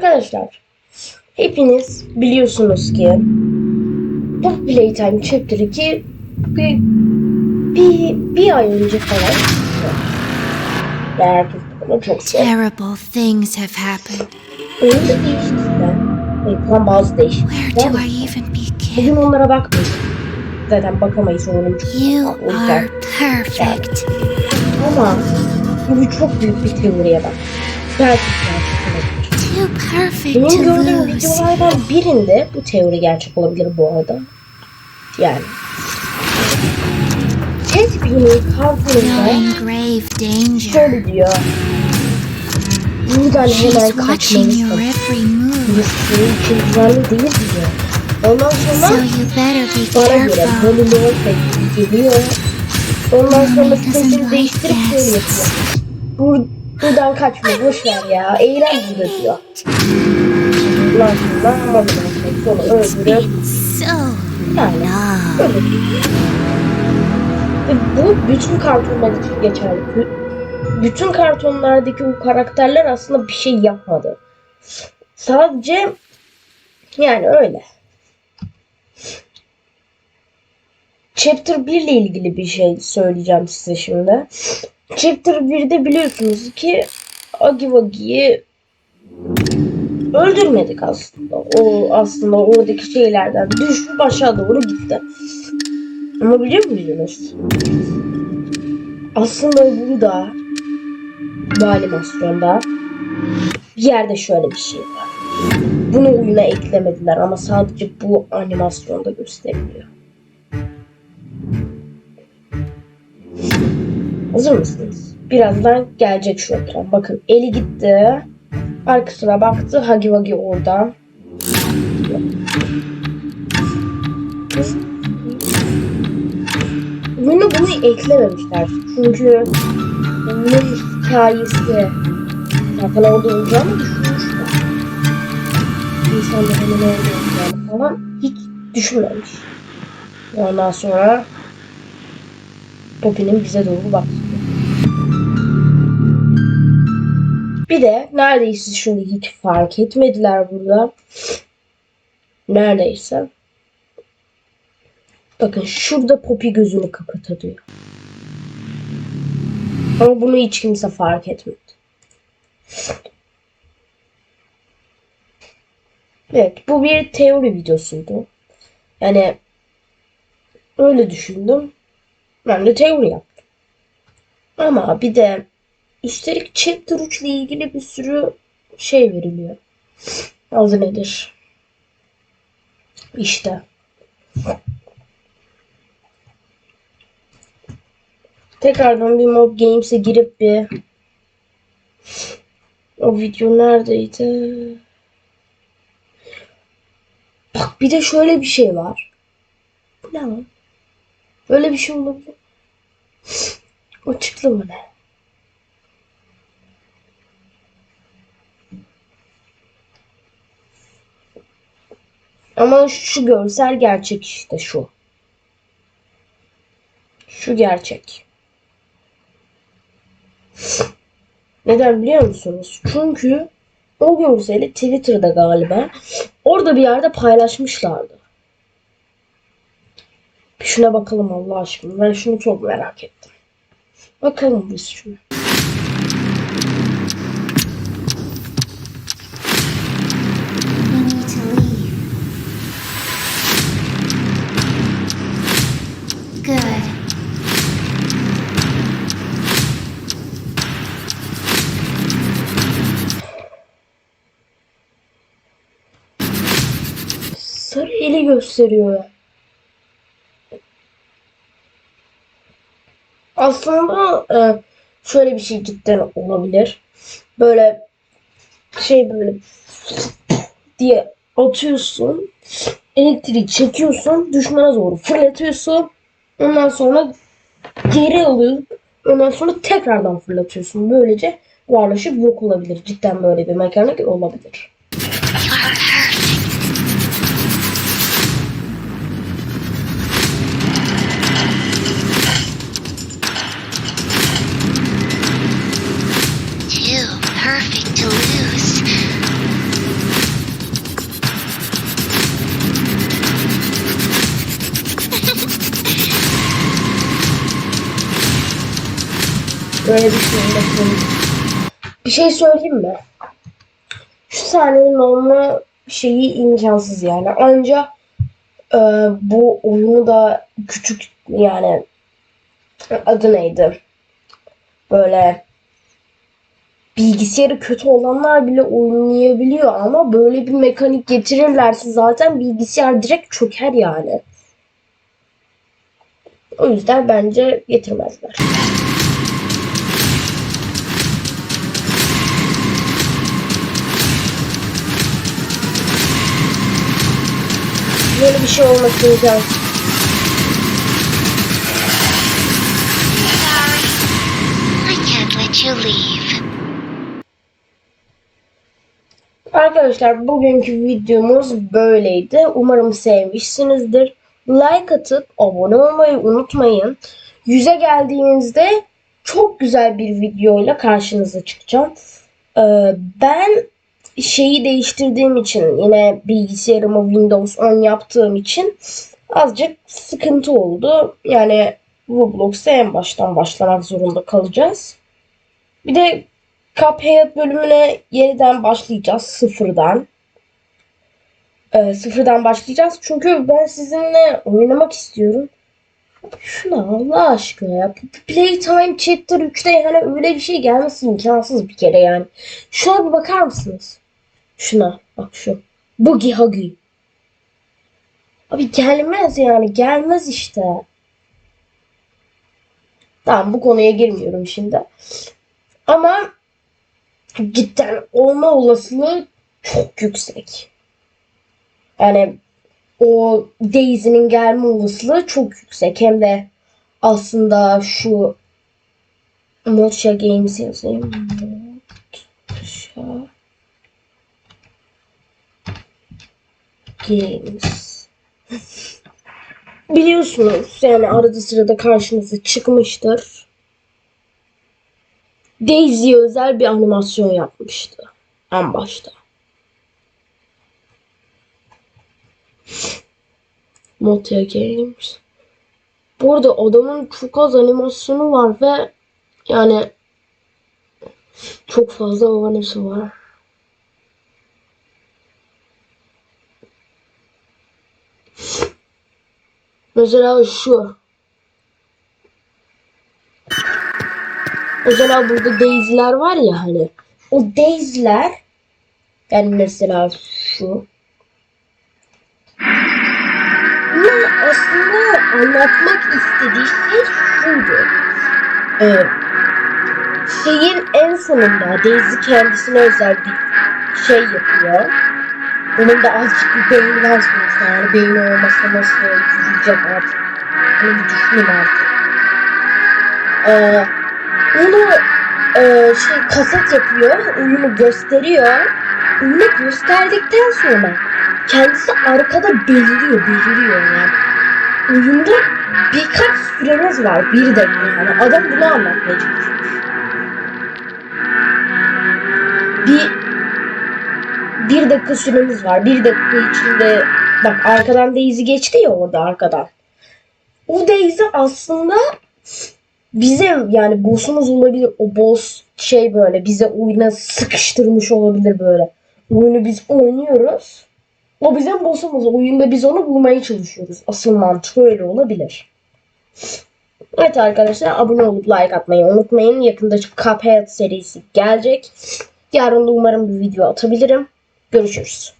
Arkadaşlar hepiniz biliyorsunuz ki bu Playtime Chapter 2 bir, bir, bir ay önce falan yani herkes bunu çok seviyor. Terrible things have happened. Öyle değişiklikler. Yapılan bazı değişiklikler. Where do var. I even begin? Bugün onlara bakmayız. Zaten bakamayız oğlum. You are perfect. Ama bu çok büyük bir teoriye bak. Gerçekten Benim gördüğüm videolardan birinde bu teori gerçek olabilir bu arada. Yani. Tedbir'in You're kalkınında in grave danger. şöyle diyor. Buradan hemen kaçmalısın. senin için güvenli değil diyor. Ondan So sonra bana göre careful. bölümü geliyor. Ondan sonra sesini değiştirip this. şöyle yapıyor. Bur buradan kaçma boş ver ya. Eğlen burada diyor. Sonra amadım artık sonra öldürüp yani öyle. Ve bu bütün kartonlar için geçerli. Bü- Bütün kartonlardaki o karakterler aslında bir şey yapmadı. Sadece yani öyle. Chapter 1 ile ilgili bir şey söyleyeceğim size şimdi. Chapter 1'de biliyorsunuz ki Agivagi'yi öldürmedik aslında. O aslında oradaki şeylerden düşüp aşağı doğru gitti. Ama biliyor muydunuz? Aslında burada bu animasyonda bir yerde şöyle bir şey var. Bunu oyuna eklemediler ama sadece bu animasyonda gösteriliyor. Hazır mısınız? Birazdan gelecek şu ekran. Bakın eli gitti. Arkasına baktı. Hagi Wagi oradan. Bunu bunu eklememişler. Çünkü bunun hikayesi orada olacağını düşünmüşler. İnsanların ne olacağını falan hiç düşünmemiş. Ondan sonra Poppy'nin bize doğru baktı. Bir de neredeyse şimdi hiç fark etmediler burada. Neredeyse. Bakın şurada Poppy gözünü kapatıyor. Ama bunu hiç kimse fark etmedi. Evet bu bir teori videosuydu. Yani öyle düşündüm. Ben de teori yaptım. Ama bir de üstelik Chapter 3 ile ilgili bir sürü şey veriliyor. Adı nedir? İşte. Tekrardan bir Mob Games'e girip bir o video neredeydi? Bak bir de şöyle bir şey var. Bu ne lan? Böyle bir şey olabilir. O çıktı Ama şu görsel gerçek işte şu. Şu gerçek. Neden biliyor musunuz? Çünkü o görseli Twitter'da galiba orada bir yerde paylaşmışlardı. Şuna bakalım Allah aşkına. Ben şunu çok merak ettim. Bakalım biz şuna. Good. Sarı eli gösteriyor. Aslında e, şöyle bir şey cidden olabilir. Böyle şey böyle diye atıyorsun. Elektriği çekiyorsun. Düşmana doğru fırlatıyorsun. Ondan sonra geri alıyorsun. Ondan sonra tekrardan fırlatıyorsun. Böylece varlaşıp yok olabilir. Cidden böyle bir mekanik olabilir. Böyle bir şey bakın. Bir şey söyleyeyim mi? Şu sahnenin olma şeyi imkansız yani. Ancak e, bu oyunu da küçük yani adı neydi? Böyle bilgisayarı kötü olanlar bile oynayabiliyor ama böyle bir mekanik getirirlerse zaten bilgisayar direkt çöker yani. O yüzden bence getirmezler. Böyle bir şey olması imkansız. Sorry. I can't let you leave. Arkadaşlar bugünkü videomuz böyleydi. Umarım sevmişsinizdir. Like atıp abone olmayı unutmayın. Yüze geldiğimizde çok güzel bir videoyla karşınıza çıkacağım. Ee, ben şeyi değiştirdiğim için yine bilgisayarımı Windows 10 yaptığım için azıcık sıkıntı oldu. Yani Roblox'a en baştan başlamak zorunda kalacağız. Bir de Cuphead bölümüne yeniden başlayacağız sıfırdan. Ee, sıfırdan başlayacağız. Çünkü ben sizinle oynamak istiyorum. Şuna Allah aşkına ya. Playtime Chapter 3'te yani öyle bir şey gelmesi imkansız bir kere yani. Şuna bir bakar mısınız? Şuna bak şu. Boogie Huggy. Abi gelmez yani gelmez işte. Tamam bu konuya girmiyorum şimdi. Ama cidden olma olasılığı çok yüksek. Yani o Daisy'nin gelme olasılığı çok yüksek. Hem de aslında şu Mocha Games yazayım. Games. Biliyorsunuz yani arada sırada karşınıza çıkmıştır. Daisy'ye özel bir animasyon yapmıştı. En başta. Motia Games. Bu arada adamın çok az animasyonu var ve yani çok fazla abonesi var. Mesela şu. Mesela burada Daisy'ler var ya hani. O Daisy'ler yani mesela şu. Bunun aslında anlatmak istediği şey şuydu. Ee, şeyin en sonunda Daisy kendisine özel bir şey yapıyor. Onun da azıcık bir beyni var sonuçta. Yani beyni olmasa nasıl yürüyecek artık. Onu bir düşünün artık. Ee, onu e, şey kaset yapıyor, oyunu gösteriyor. Oyunu gösterdikten sonra kendisi arkada beliriyor, beliriyor yani. Oyunda birkaç süreniz var, bir dakika yani. Adam bunu anlatmaya çalışıyor. Bir bir dakika süremiz var. Bir dakika içinde bak arkadan Daisy geçti ya orada arkadan. O Daisy aslında bize yani boss'umuz olabilir. O boss şey böyle bize oyuna sıkıştırmış olabilir böyle. Oyunu biz oynuyoruz. O bizim boss'umuz. Oyunda biz onu bulmaya çalışıyoruz. Asıl mantık öyle olabilir. Evet arkadaşlar abone olup like atmayı unutmayın. Yakında Cuphead serisi gelecek. Yarın da umarım bir video atabilirim. Görüşürüz.